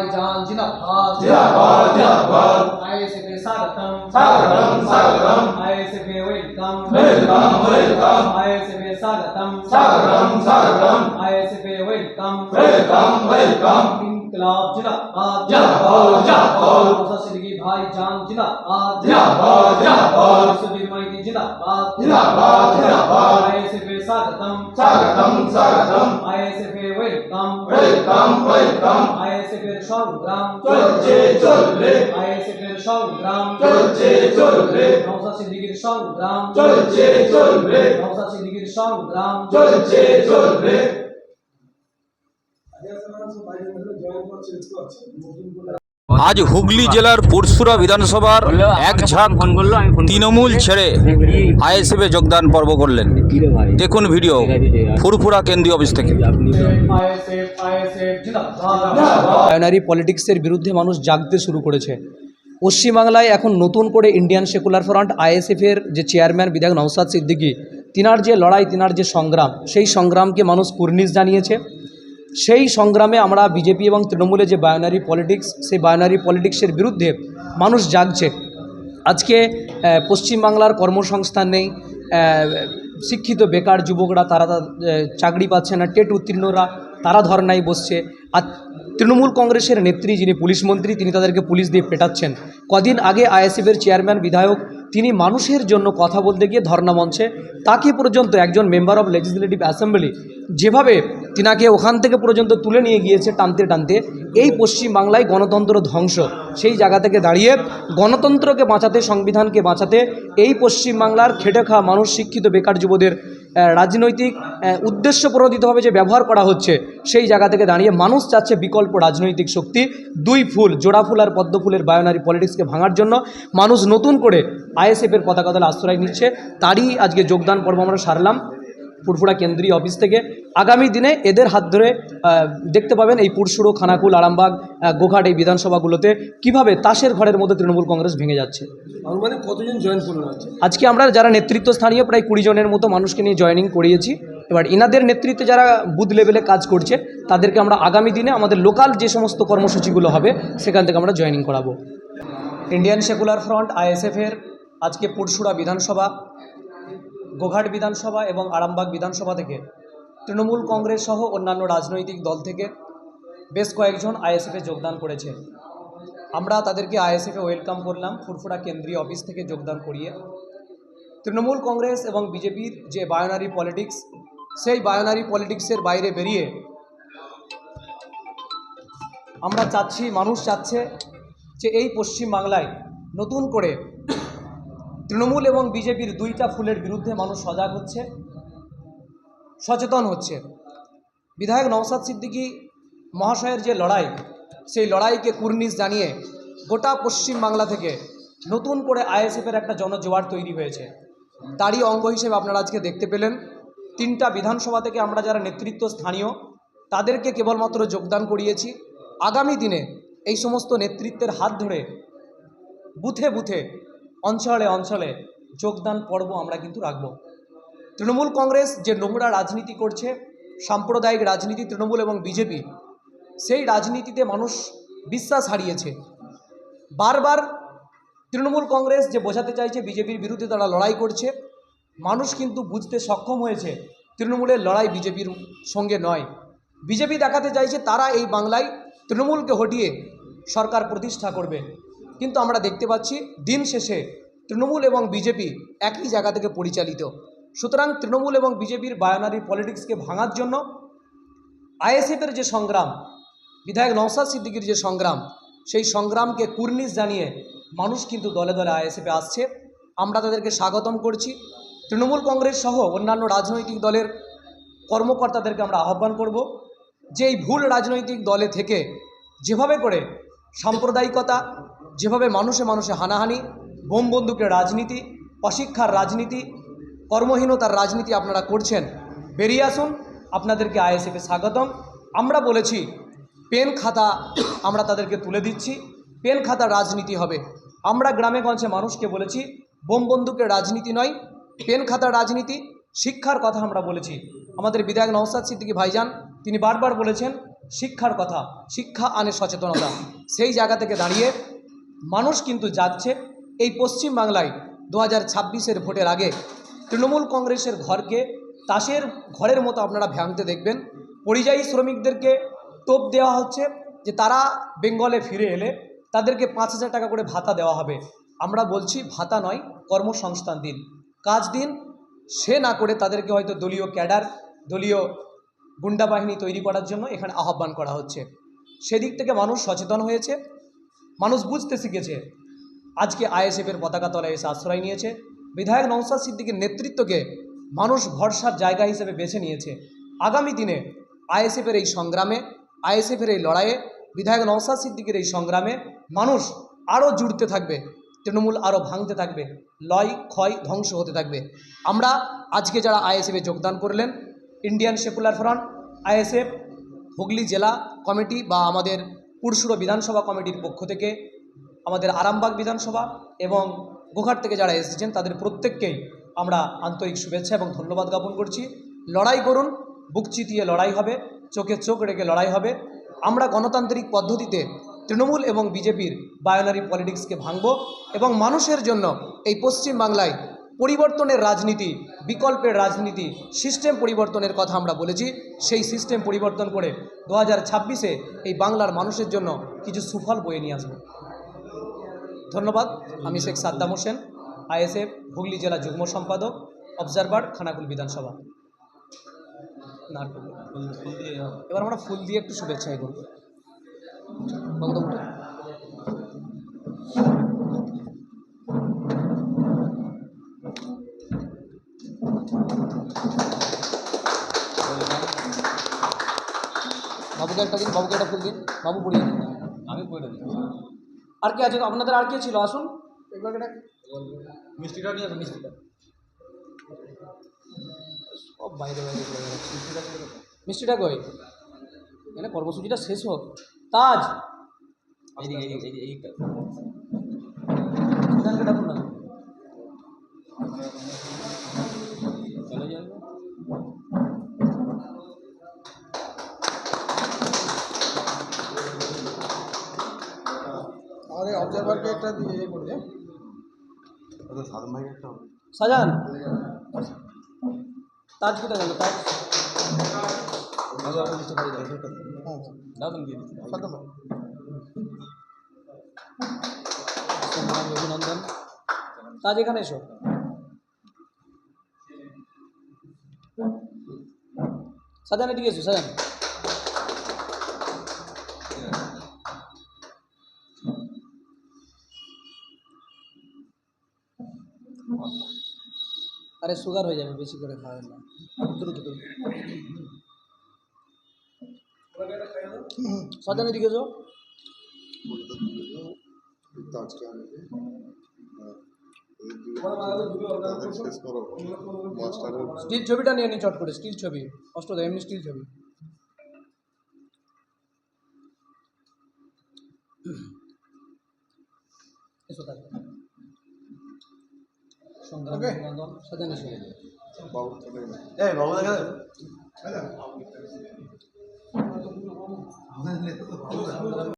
Azerbaijan जिंदाबाद जिंदाबाद जिंदाबाद आईएसएफ स्वागतम स्वागतम स्वागतम आईएसएफ वेलकम वेलकम वेलकम से स्वागतम स्वागतम कम आईएसएफ कम वेलकम कम इंकलाब जिंदाबाद भाई जान मुसा सिद्दीकी भाईजान जिंदाबाद जिंदाबाद जिंदाबाद सुधीर मोइनी जिंदाबाद जिंदाबाद जिंदाबाद आईएसएफ स्वागतम स्वागतम स्वागतम से ওয়েলকাম ওয়েলকাম আইএসএফ এর সংগ্রাম চলছে চলবে। আইএসএফ এর সংগ্রাম চলছে চলবে। নওশাদ সিদ্দিকীর সংগ্রাম চলছে চলবে। নওশাদ সিদ্দিকীর সংগ্রাম চলছে চলবে। আজ হুগলি জেলার পুরসুরা বিধানসভার এক ঝাঁক তৃণমূল ছেড়ে আইএসএফে যোগদান পর্ব করলেন। দেখুন ভিডিও ফুরফুরা কেন্দ্রীয় অফিস থেকে। বায়োনারি পলিটিক্সের বিরুদ্ধে মানুষ জাগতে শুরু করেছে। পশ্চিমবাংলায় এখন নতুন করে ইন্ডিয়ান সেকুলার ফ্রন্ট আইএসএফের যে চেয়ারম্যান বিধায়ক নওসাদ সিদ্দিকী, তিনার যে লড়াই, তিনার যে সংগ্রাম, সেই সংগ্রামকে মানুষ কুর্নিশ জানিয়েছে। সেই সংগ্রামে আমরা বিজেপি এবং তৃণমূলে যে বায়োনারি পলিটিক্স সেই বায়োনারি পলিটিক্সের বিরুদ্ধে মানুষ জাগছে। আজকে পশ্চিমবাংলার কর্মসংস্থান নেই শিক্ষিত বেকার যুবকরা, তারা চাকরি পাচ্ছে না, টেট উত্তীর্ণরা, তারা ধর্নায় বসছে। আর তৃণমূল কংগ্রেসের নেত্রী যিনি, পুলিশ মন্ত্রী, তিনি তাদেরকে পুলিশ দিয়ে পেটাচ্ছেন। কদিন আগে আইএসএফের চেয়ারম্যান, বিধায়ক, তিনি মানুষের জন্য কথা বলতে গিয়ে ধর্না মঞ্চে, তাকে পর্যন্ত একজন মেম্বার অফ লেজিসলেটিভ অ্যাসেম্বলি যেভাবে তিনাকে ওখান থেকে পর্যন্ত তুলে নিয়ে গিয়েছে টানতে টানতে, এই পশ্চিম বাংলায় গণতন্ত্র ধ্বংস। সেই জায়গা থেকে দাঁড়িয়ে গণতন্ত্রকে বাঁচাতে, সংবিধানকে বাঁচাতে, এই পশ্চিম বাংলার খেটে খাওয়া মানুষ, শিক্ষিত বেকার যুবদের রাজনৈতিক উদ্দেশ্য প্রণোদিতভাবে যে ব্যবহার করা হচ্ছে, সেই জায়গা থেকে দাঁড়িয়ে মানুষ চাচ্ছে বিকল্প রাজনৈতিক শক্তি, দুই ফুল, জোড়া ফুল আর পদ্ম ফুলের বায়োনারি পলিটিক্সকে ভাঙার জন্য। মানুষ নতুন করে আইএসএফের পতাকা দলে আশ্রয় নিচ্ছে। তারই আজকে যোগদান পর্ব আমরা সারলাম। ফুরফুরা কেন্দ্রীয় অফিস থেকে আগামী দিনে এদের হাত ধরে দেখতে পাবেন এই পুরসুরো খানাকুল আরামবাগ গোঘাট এই বিধানসভাগুলোতে কীভাবে তাসের ঘরের মধ্যে তৃণমূল কংগ্রেস ভেঙে যাচ্ছে। কতজন জয়েন করলেন আজকে আজকে আমরা যারা নেতৃত্ব স্থানীয় প্রায় কুড়ি জনের মতো মানুষকে নিয়ে জয়েনিং করিয়েছি। এবার ইনাদের নেতৃত্বে যারা বুথ লেভেলে কাজ করছে তাদেরকে আমরা আগামী দিনে আমাদের লোকাল যে সমস্ত কর্মসূচিগুলো হবে সেখান থেকে আমরা জয়েনিং করাবো। ইন্ডিয়ান সেকুলার ফ্রন্ট আইএসএফের আজকে পুরসুরা বিধানসভা গোঘাট বিধানসভা এবং আরামবাগ বিধানসভা থেকে তৃণমূল কংগ্রেস সহ অন্যান্য রাজনৈতিক দল থেকে বেশ কয়েকজন আইএসএফে যোগদান করেছে। আমরা তাদেরকে আইএসএফে ওয়েলকাম করলাম, ফুরফুরা কেন্দ্রীয় অফিস থেকে যোগদান করিয়ে। তৃণমূল কংগ্রেস এবং বিজেপির যে বায়োনারি পলিটিক্স, সেই বায়োনারি পলিটিক্সের বাইরে বেরিয়ে আমরা চাচ্ছি, মানুষ চাচ্ছে যে এই পশ্চিম বাংলায় নতুন করে তৃণমূল এবং বিজেপির দুইটা ফুলের বিরুদ্ধে মানুষ সজাগ হচ্ছে, সচেতন হচ্ছে। বিধায়ক নওসাদ সিদ্দিকী মহাশয়ের যে লড়াই, সেই লড়াইকে কুর্নিশ জানিয়ে গোটা পশ্চিম বাংলা থেকে নতুন করে আইএসএফের একটা জনজোয়ার তৈরি হয়েছে। তারই অঙ্গ হিসেবে আপনারা আজকে দেখতে পেলেন, তিনটা বিধানসভা থেকে আমরা যারা নেতৃত্ব স্থানীয়, তাদেরকে কেবলমাত্র যোগদান করিয়েছি। আগামী দিনে এই সমস্ত নেতৃত্বের হাত ধরে বুথে বুথে অঞ্চলে অঞ্চলে যোগদান পর্ব আমরা কিন্তু রাখব। তৃণমূল কংগ্রেস যে নোংরা রাজনীতি করছে, সাম্প্রদায়িক রাজনীতি তৃণমূল এবং বিজেপি, সেই রাজনীতিতে মানুষ বিশ্বাস হারিয়েছে। বারবার তৃণমূল কংগ্রেস যে বোঝাতে চাইছে বিজেপির বিরুদ্ধে তারা লড়াই করছে, মানুষ কিন্তু বুঝতে সক্ষম হয়েছে তৃণমূলের লড়াই বিজেপির সঙ্গে নয়। বিজেপি দেখাতে চাইছে তারা এই বাংলায় তৃণমূলকে হটিয়ে সরকার প্রতিষ্ঠা করবে। কিন্তু আমরা দেখতে পাচ্ছি দিন শেষে তৃণমূল এবং বিজেপি একই জায়গা থেকে পরিচালিত। সুতরাং তৃণমূল এবং বিজেপির বায়োনারি পলিটিক্সকে ভাঙার জন্য আইএসএফের যে সংগ্রাম, বিধায়ক নওসাদ সিদ্দিকির যে সংগ্রাম, সেই সংগ্রামকে কুর্নিশ জানিয়ে মানুষ কিন্তু দলে দলে আইএসএফে আসছে। আমরা তাদেরকে স্বাগতম করছি। তৃণমূল কংগ্রেস সহ অন্যান্য রাজনৈতিক দলের কর্মকর্তাদেরকে আমরা আহ্বান করব যে এই ভুল রাজনৈতিক দলে থেকে যেভাবে করে সাম্প্রদায়িকতা, যেভাবে মানুষে মানুষে হানাহানি, বোম বন্দুকের রাজনীতি অশিক্ষার রাজনীতি, কর্মহীনতার রাজনীতি আপনারা করছেন, বেরিয়ে আসুন, আপনাদেরকে আইএসএফে স্বাগতম। আমরা বলেছি, পেন খাতা আমরা তাদেরকে তুলে দিচ্ছি, পেন খাতা রাজনীতি হবে। আমরা গ্রামে গঞ্জে মানুষকে বলেছি, বোম বন্দুকের রাজনীতি নয়, পেন খাতা রাজনীতি, শিক্ষার কথা আমরা বলেছি। আমাদের বিধায়ক নওসাদ সিদ্দিকী ভাইজান, তিনি বারবার বলেছেন শিক্ষার কথা, শিক্ষা আনে সচেতনতা। সেই জায়গা থেকে দাঁড়িয়ে মানুষ কিন্তু যাচ্ছে এই পশ্চিম বাংলায় দু হাজার ছাব্বিশের ভোটের আগে। তৃণমূল কংগ্রেসের ঘরকে তাসের ঘরের মতো আপনারা ভাঙতে দেখবেন। পরিযায়ী শ্রমিকদেরকে টোপ দেওয়া হচ্ছে যে তারা বেঙ্গলে ফিরে এলে তাদেরকে পাঁচ হাজার টাকা করে ভাতা দেওয়া হবে। আমরা বলছি ভাতা নয়, কর্মসংস্থান দিন। কাজ দিন, সে না করে তাদেরকে হয়তো দলীয় ক্যাডার, দলীয় গুন্ডা বাহিনী তৈরি করার জন্য এখানে আহ্বান করা হচ্ছে। সেদিক থেকে মানুষ সচেতন হয়েছে, মানুষ বুঝতে শিখেছে। আজকে আইএসএফের পতাকা তলায় এসে আশ্রয় নিয়েছে। বিধায়ক নৌসাদ সিদ্দিকের নেতৃত্বকে মানুষ ভরসার জায়গা হিসেবে বেছে নিয়েছে। আগামী দিনে আইএসএফের এই সংগ্রামে আইএসএফের এই লড়াইয়ে, বিধায়ক নৌসাদ সিদ্দিকের এই সংগ্রামে মানুষ আরও জুড়তে থাকবে, তৃণমূল আরও ভাঙতে থাকবে, লয় ক্ষয় ধ্বংস হতে থাকবে। আমরা আজকে যারা আইএসএফে যোগদান করলেন Indian Secular Front ISF Hooghly জেলা কমিটি বা আমাদের পুরসুর বিধানসভা কমিটির পক্ষ থেকে, আমাদের আরামবাগ বিধানসভা এবং গোঘাট থেকে যারা এসেছেন, তাদের প্রত্যেককেই আমরা আন্তরিক শুভেচ্ছা এবং ধন্যবাদ জ্ঞাপন করছি। লড়াই করুন, বুক চিতিয়ে লড়াই হবে, চোখে চোখ রেখে লড়াই হবে। আমরা গণতান্ত্রিক পদ্ধতিতে তৃণমূল এবং বিজেপির বায়োনারি পলিটিক্সকে ভাঙব এবং মানুষের জন্য এই পশ্চিম বাংলায় পরিবর্তনের রাজনীতি বিকল্পের রাজনীতি সিস্টেম পরিবর্তনের কথা আমরা বলেছি। সেই সিস্টেম পরিবর্তন করে দু হাজার ছাব্বিশে এই বাংলার মানুষের জন্য কিছু সুফল বয়ে নিয়ে আসব। ধন্যবাদ। আমি শেখ সাদ্দাম হোসেন আইএসএফ হুগলি জেলা যুগ্ম সম্পাদক অবজারভার খানাকুল বিধানসভা। নারকেল। এবার আমরা ফুল দিয়ে একটু শুভেচ্ছা এ করব বাবুকে একটা দিন বাবুকে একটা ফুল দিন। বাবু পড়িয়ে দিন। আমি পড়ে দিই আর কে আছে? আপনাদের আর কে ছিল? আসুন। একটা মিষ্টিটা নিয়ে আসুন মিষ্টিটা। সব বাইরে বাইরে চলে মিষ্টিটা। মিষ্টিটা কই? এখানে কর্মসূচিটা শেষ হোক। তাজ! সুজানকে ডাকুন না। আমাদের অবজারভারকে একটা দিয়ে করে দে। সাজান। তাজ কোথায় গেল? তাজ এখানে এসো। সাজান এদিকে এসো, সাজান। আরে সুগার হয়ে যাবে বেশি করে খাবেন না। দ্রুত দ্রুত সাজান এদিকে এসো। স্টিল ছবিটা নিয়ে নি চট করে স্টিল ছবি কষ্ট দেয় এমনি স্টিল ছবি। এসো তাহলে। সংগ্রাম অভিনন্দন সাজান এই বাবু দেখা